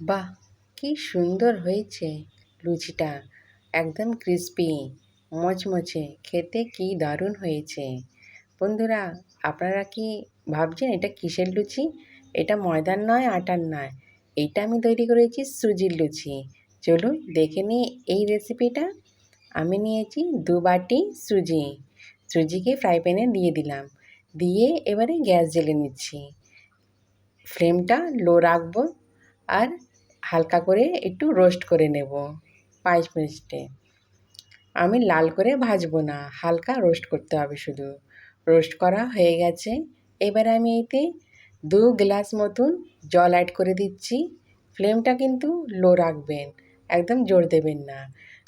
বাহ, কি সুন্দর হয়েছে লুচিটা। একদম ক্রিস্পি মচমচে, খেতে কি দারুণ হয়েছে। বন্ধুরা, আপনারা কি ভাবছেন এটা কিসের লুচি? এটা ময়দার নয়, আটার নয়। এইটা আমি তৈরি করেছি সুজির লুচি। চলুন দেখে নিই এই রেসিপিটা আমি নিয়েছি দু বাটি সুজি। সুজিকে ফ্রাই প্যানে দিয়ে দিলাম। দিয়ে এবারে গ্যাস জ্বেলে নিচ্ছি। ফ্লেমটা লো রাখব। আর হালকা করে একটু রোস্ট করে নেব, পাঁচ মিনিটে। আমি লাল করে ভাজবো না, হালকা রোস্ট করতে হবে শুধু। রোস্ট করা হয়ে গেছে, এবারে আমি এতে দু গ্লাস মতন জল অ্যাড করে দিচ্ছি। ফ্লেমটা কিন্তু লো রাখবেন, একদম জোর দেবেন না।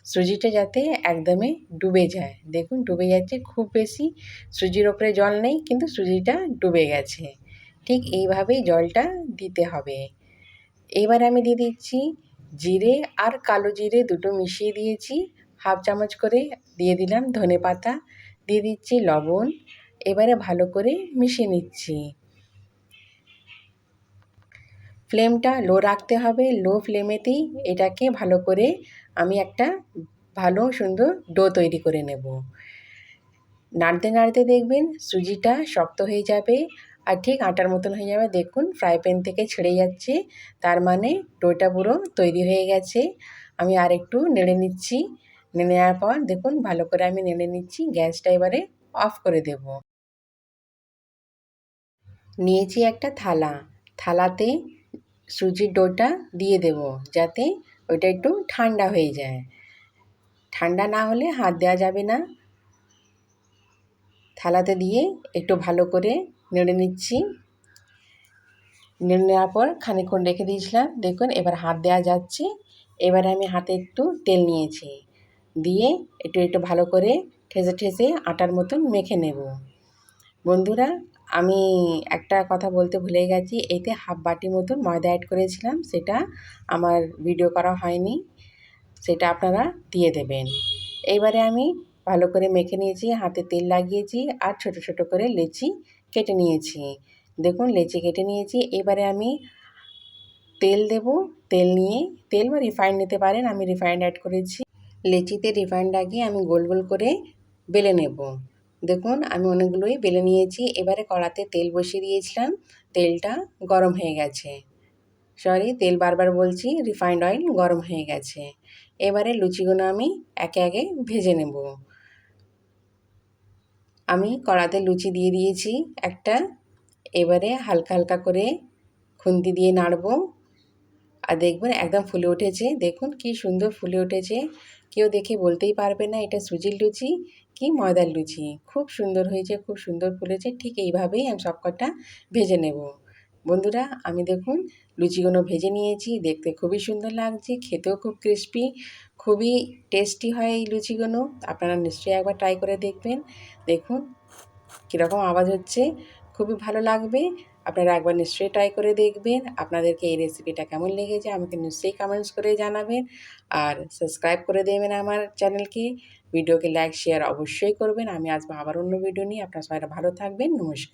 সুজিটা যাতে একদমই ডুবে যায়। দেখুন, ডুবে যাচ্ছে, খুব বেশি সুজির ওপরে জল নেই, কিন্তু সুজিটা ডুবে গেছে। ঠিক এইভাবেই জলটা দিতে হবে। এবার আমি দিয়ে দিচ্ছি জিরে আর কালো জিরে দুটো মিশিয়ে দিয়েছি। হাফ চামচ করে দিয়ে দিলাম ধনে পাতা। দিয়ে দিচ্ছি লবণ। এবারে ভালো করে মিশিয়ে নিচ্ছি। ফ্লেমটা লো রাখতে হবে। লো ফ্লেমেতেই এটাকে ভালো করে আমি একটা ভালো সুন্দর ডো তৈরি করে নেব। নাড়তে নাড়তে দেখবেন সুজিটা শক্ত হয়ে যাবে। আর ঠিক আটার মতন হয়ে যাবে। দেখুন ফ্রাই প্যান থেকে ছেড়ে যাচ্ছে। তার মানে ডোটা পুরো তৈরি হয়ে গেছে। আমি আর একটু নেড়ে নিচ্ছি। নেড়ে নেওয়ার পর দেখুন, ভালো করে আমি নেড়ে নিচ্ছি। গ্যাসটা এবারে অফ করে দেব। নিয়েছি একটা থালা। থালাতে সুজির ডোটা দিয়ে দেব যাতে ওইটা একটু ঠান্ডা হয়ে যায়। ঠান্ডা না হলে হাত দেওয়া যাবে না। থালাতে দিয়ে একটু ভালো করে নেড়ে নিচ্ছি। নেড়ে নেওয়ার পর খানিক্ষণ রেখে দিয়েছিলাম। দেখুন, এবার হাত দেওয়া যাচ্ছে। এবার আমি হাতে একটু তেল নিয়েছি। দিয়ে একটু একটু ভালো করে ঠেসে ঠেসে আটার মতন মেখে নেব। বন্ধুরা, আমি একটা কথা বলতে ভুলে গেছি। এতে হাফ বাটি মতন ময়দা অ্যাড করেছিলাম। সেটা আমার ভিডিও করা হয়নি। সেটা আপনারা দিয়ে দেবেন। এইবারে আমি ভালো করে মেখে নিয়েছি, হাতে তেল লাগিয়েছি আর ছোট ছোট করে লেচি কেটে নিয়েছি। দেখুন, লেচি কেটে নিয়েছি। এবারে আমি তেল দেব। তেল নিয়ে, তেল বা রিফাইন্ড নিতে পারেন, আমি রিফাইন্ড অ্যাড করেছি। লেচিতে রিফাইন্ড লাগিয়ে আমি গোল গোল করে বেলে নেব। দেখুন, আমি অনেকগুলোই বেলে নিয়েছি। এবারে কড়াতে তেল বসিয়ে দিয়েছিলাম। তেলটা গরম হয়ে গেছে। সরি তেল বারবার বলছি, রিফাইন্ড অয়েল গরম হয়ে গেছে। এবারে লুচিগুলো আমি একে একে ভেজে নেব। আমি কড়াতে লুচি দিয়ে দিয়েছি একটা। এবারে হালকা হালকা করে খুন্তি দিয়ে নাড়ব। আর দেখবেন একদম ফুলে উঠেছে। দেখুন কি সুন্দর ফুলে উঠেছে। কেউ দেখে বলতেই পারবে না এটা সুজির লুচি কি ময়দার লুচি। খুব সুন্দর হয়েছে, খুব সুন্দর ফুলেছে। ঠিক এইভাবেই আমি সবকটা ভেজে নেব। বন্ধুরা, আমি দেখুন লুচিগুলো ভেজে নিয়েছি, দেখতে খুবই সুন্দর লাগছে, খেতেও খুব ক্রিস্পি খুবই টেস্টি হয় এই লুচিগুলো, আপনারা নিশ্চয়ই একবার ট্রাই করে দেখবেন। দেখুন কীরকম আওয়াজ হচ্ছে, খুবই ভালো লাগবে, আপনারা একবার নিশ্চয়ই ট্রাই করে দেখবেন, আপনাদেরকে এই রেসিপিটা কেমন লেগেছে আমাকে নিশ্চয়ই কমেন্টস করে জানাবেন, আর সাবস্ক্রাইব করে দেবেন আমার চ্যানেলকে ভিডিওকে লাইক শেয়ার অবশ্যই করবেন, আমি আসব আবার অন্য ভিডিও নিয়ে, আপনার সবাই ভালো থাকবেন, নমস্কার।